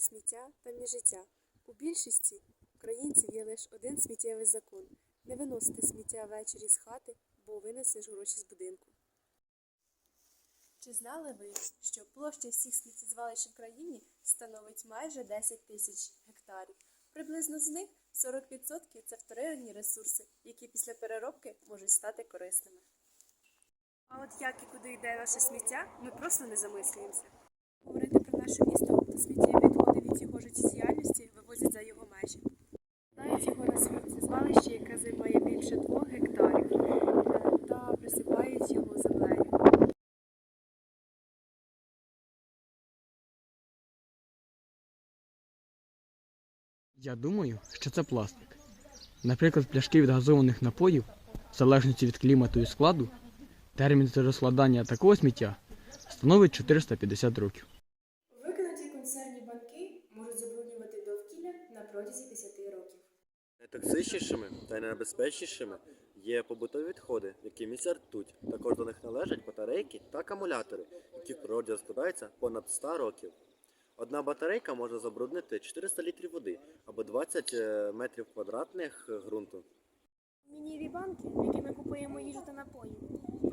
Сміття там є життя. У більшості українців є лише один сміттєвий закон не виносити сміття ввечері з хати, бо винесеш гроші з будинку. Чи знали ви, що площа всіх сміттєзвалищ в країні становить майже 10 тисяч гектарів? Приблизно з них 40% це вторинні ресурси, які після переробки можуть стати корисними. А от як і куди йде наше сміття, ми просто не замислюємося. Говорити про наше місто, то сміттєві відходи від його життєдіяльності вивозять за його межі. Дають його на сміттєзвалище, яке займає більше двох гектарів, е, та присипають його землею. Я думаю, що це пластик. Наприклад, пляшки від газованих напоїв, в залежності від клімату і складу, термін розкладання такого сміття становить 450 років. Викинуті консервні банки можуть забруднювати довкілля на протязі 10 років. Найтоксичнішими та найнебезпечнішими є побутові відходи, які містять ртуть. Також до них належать батарейки та акумулятори, які в природі розкладаються понад 100 років. Одна батарейка може забруднити 400 літрів води або 20 е, метрів квадратних ґрунту. Мініві банки, які ми купуємо їжу та напої,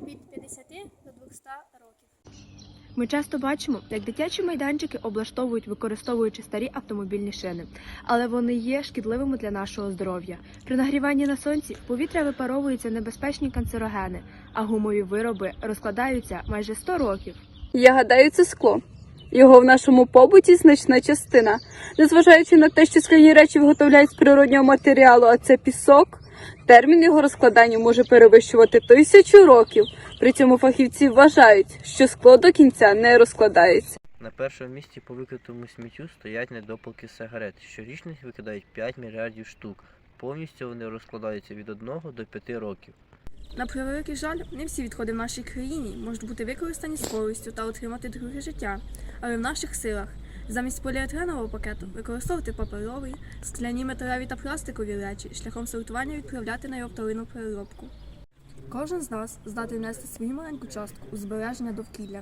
від 50 до 200 років. Ми часто бачимо, як дитячі майданчики облаштовують, використовуючи старі автомобільні шини, але вони є шкідливими для нашого здоров'я. При нагріванні на сонці повітря випаровуються небезпечні канцерогени, а гумові вироби розкладаються майже 100 років. Я гадаю, це скло. Його в нашому побуті значна частина. Незважаючи на те, що скляні речі виготовляють з природнього матеріалу, а це пісок, термін його розкладання може перевищувати тисячу років. При цьому фахівці вважають, що скло до кінця не розкладається. На першому місці по викритому сміттю стоять недопалки сигарет. Щорічно їх викидають 5 мільярдів штук. Повністю вони розкладаються від 1 до 5 років. На превеликий жаль, не всі відходи в нашій країні можуть бути використані з користю та отримати друге життя, але в наших силах замість поліетиленового пакету використовувати паперовий, скляні металеві та пластикові речі шляхом сортування відправляти на його вторинну переробку. Кожен з нас здатний внести свою маленьку частку у збереження довкілля.